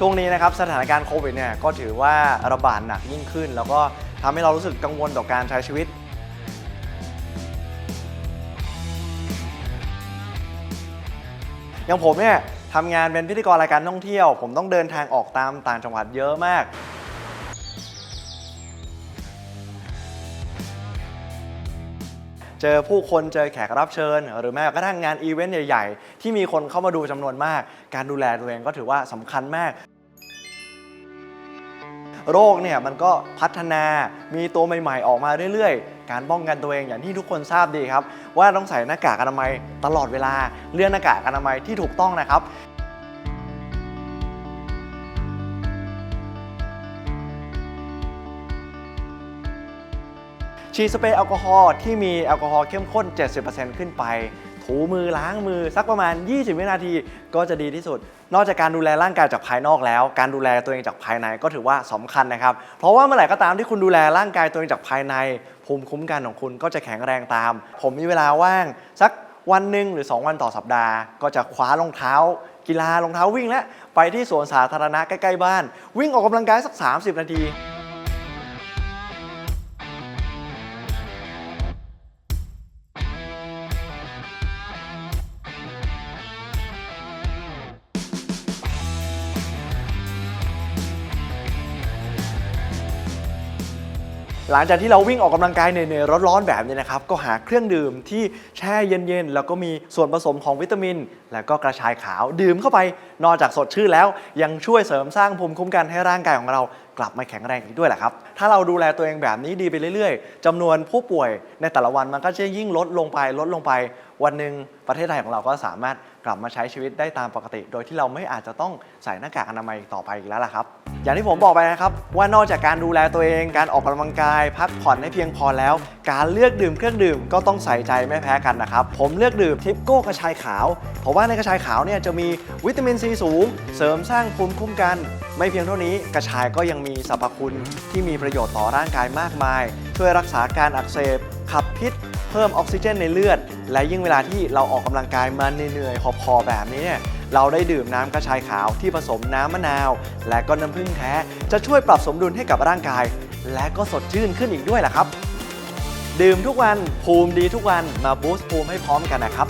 ช่วงนี้นะครับสถานการณ์โควิดเนี่ยก็ถือว่าระบาดหนักยิ่งขึ้น แล้วก็ทำให้เรารู้สึกกังวลต่อการใช้ชีวิต อย่างผมเนี่ยทำงานเป็นพิธีกรรายการท่องเที่ยว ผมต้องเดินทางออกตามต่างจังหวัดเยอะมาก เจอผู้คนเจอแขกรับเชิญ หรือแม้กระทั่งงานอีเวนต์ใหญ่ ๆ ที่มีคนเข้ามาดูจำนวนมาก การดูแลตัวเองก็ถือว่าสำคัญมากโรคเนี่ยมันก็พัฒนามีตัวใหม่ๆ ออกมาเรื่อยๆ การป้องกันตัวเองอย่างที่ทุกคนทราบดีครับ ว่าต้องใส่หน้ากากอนามัยตลอดเวลาเลือกหน้ากากอนามัยที่ถูกต้องนะครับ ฉีดสเปรย์แอลกอฮอล์ที่มีแอลกอฮอล์เข้มข้น 70%ขึ้นไป ถูมือล้างมือสักประมาณ 20 วินาทีก็จะดีที่สุด นอกจากการดูแลร่างกายจากภายนอกแล้ว การดูแลตัวเองจากภายในก็ถือว่าสำคัญนะครับ เพราะว่าเมื่อไหร่ก็ตามที่คุณดูแลร่างกายตัวเองจากภายใน ภูมิคุ้มกันของคุณก็จะแข็งแรงตาม ผมมีเวลาว่างสักวันหนึ่งหรือ 2 วันต่อสัปดาห์ ก็จะคว้ารองเท้า กีฬารองเท้าวิ่งและไปที่สวนสาธารณะใกล้ๆบ้าน วิ่งออกกำลังกายสัก 30 นาที หลังจากที่เราวิ่งออกกำลังกายเหนื่อยๆร้อนๆแบบนี้นะครับ ก็หาเครื่องดื่มที่แช่เย็นๆ แล้วก็มีส่วนผสมของวิตามิน แล้วก็กระชายขาวดื่มเข้าไป นอกจากสดชื่นแล้ว ยังช่วยเสริมสร้างภูมิคุ้มกันให้ร่างกายของเรากลับมาแข็งแรงอีกด้วยแหละครับ ถ้าเราดูแลตัวเองแบบนี้ดีไปเรื่อยๆจำนวนผู้ป่วยในแต่ละวันมันก็จะยิ่งลดลงไปลดลงไป วันหนึ่งประเทศไทยของเราก็สามารถ กลับมาใช้ชีวิตได้ตามปกติ โดยที่เราไม่อาจจะต้องใส่หน้ากากอนามัยต่อไปอีกแล้วล่ะครับ อย่างที่ผมบอกไปนะครับ ว่านอกจากการดูแลตัวเอง การออกกำลังกาย พักผ่อนให้เพียงพอแล้ว การเลือกดื่มเครื่องดื่มก็ต้องใส่ใจไม่แพ้กันนะครับ ผมเลือกดื่มทิปโก้กระชายขาว เพราะว่าในกระชายขาวเนี่ยจะมีวิตามินซีสูง เสริมสร้างภูมิคุ้มกัน ไม่เพียงเท่านี้กระชายก็ยังมีสรรพคุณที่มีประโยชน์ต่อร่างกายมากมาย ช่วยรักษาการอักเสบขับพิษ พิ่มออกซิเจนในเลือด และยิ่งเวลาที่เราออกกำลังกายมาเหนื่อยๆหอบๆแบบนี้เนี่ยเราได้ดื่มน้ำกระชายขาวที่ผสมน้ำมะนาว และก็น้ำผึ้งแท้ จะช่วยปรับสมดุลให้กับร่างกาย และก็สดชื่นขึ้นอีกด้วยล่ะครับ ดื่มทุกวันภูมิดีทุกวันมาบูสต์ภูมิให้พร้อมกันนะครับ